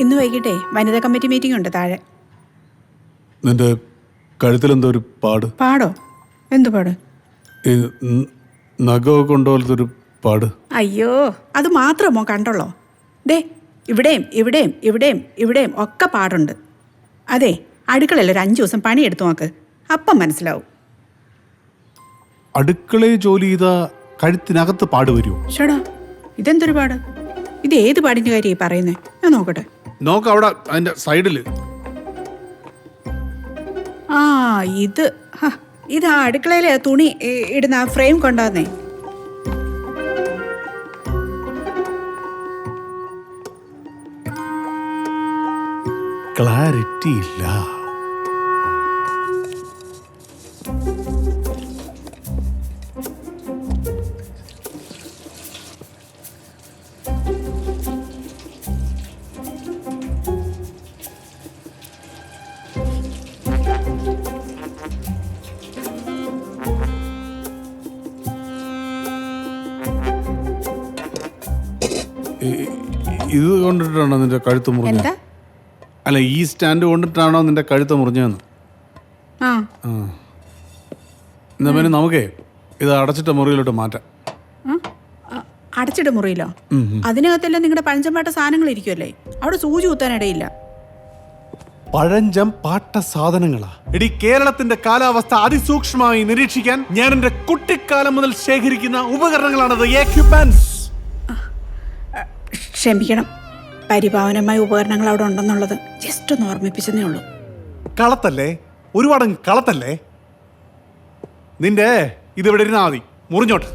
ഇന്ന് വൈകിട്ടേ വനിതാ committee meeting ഉണ്ട് താഴെ. നിന്റെ കഴുത്തിലെന്തോ ഒരു പാട്. പാടോ? എന്തു പാട്? നഖമൊക്കെ കൊണ്ടുപോലത്തെ പാട്? അയ്യോ അത് മാത്രമോ കണ്ടോളോ ദേ ഇവിടെയും ഇവിടെയും ഇവിടെയും ഇവിടെയും ഒക്കെ പാടുണ്ട്. അതെ അടുക്കളയിൽ ഒരു അഞ്ചു ദിവസം പണിയെടുത്തു നോക്ക്. അപ്പം മനസ്സിലാവും. അടുക്കളയിൽ ജോലി ചെയ്ത കഴുത്തിനകത്ത് പാട് വരുമോ? ഷടാ ഇതെന്തൊരു പാട്? ഇത് ഏത് പാടിന്റെ കാര്യമായി പറയുന്നത് ഞാൻ നോക്കട്ടെ. നോക്ക് അവിടെ അതിന്റെ സൈഡിൽ ആ ഇത്. ഹ, ഇത് ആ അടുക്കളയിലെ തുണി ഇ- ഇടുന്ന ആ ഫ്രെയിം കൊണ്ടുവന്നേ ക്ലാരിറ്റി ഇല്ല. ഇത് കൊണ്ടിട്ടാണോ നിന്റെ കഴുത്ത് മുറിഞ്ഞത്? അല്ല ഈ സ്റ്റാൻഡ് കൊണ്ടിട്ടാണോ നിന്റെ കഴുത്ത് മുറിഞ്ഞതെന്ന്? ആ. എന്നാ പിന്നെ നമുക്കേ ഇത് അടച്ചിട്ട മുറിയിലോട്ട് മാറ്റാം? ആ, മുറിയിലോ? അതിനകത്തെല്ലാം നിങ്ങളുടെ പഴഞ്ചമ്പാട്ട സാധനങ്ങൾ ഇരിക്കുമല്ലേ അവിടെ സൂചി കുത്താനിടയില്ല പഴഞ്ചം പാട്ട സാധനങ്ങളാ. എടി കേരളത്തിന്റെ കാലാവസ്ഥ അതിസൂക്ഷ്മമായി നിരീക്ഷിക്കാൻ ഞാൻ എന്റെ കുട്ടിക്കാലം മുതൽ ശേഖരിക്കുന്ന ഉപകരണങ്ങളാണത്. എക്യുപ്മെന്റ്സ് ക്ഷമിക്കണം. പരിപാവനമായ ഉപകരണങ്ങൾ അവിടെ ഉണ്ടെന്നുള്ളത് ജസ്റ്റ് ഒന്ന് ഓർമ്മിപ്പിച്ചതേ ഉള്ളൂ. കളത്തല്ലേ? ഒരുപാട് കളത്തല്ലേ? നിന്റെ ഇതിവിടെ ഇരുന്നാ മതി. മുറിഞ്ഞോട്ട്.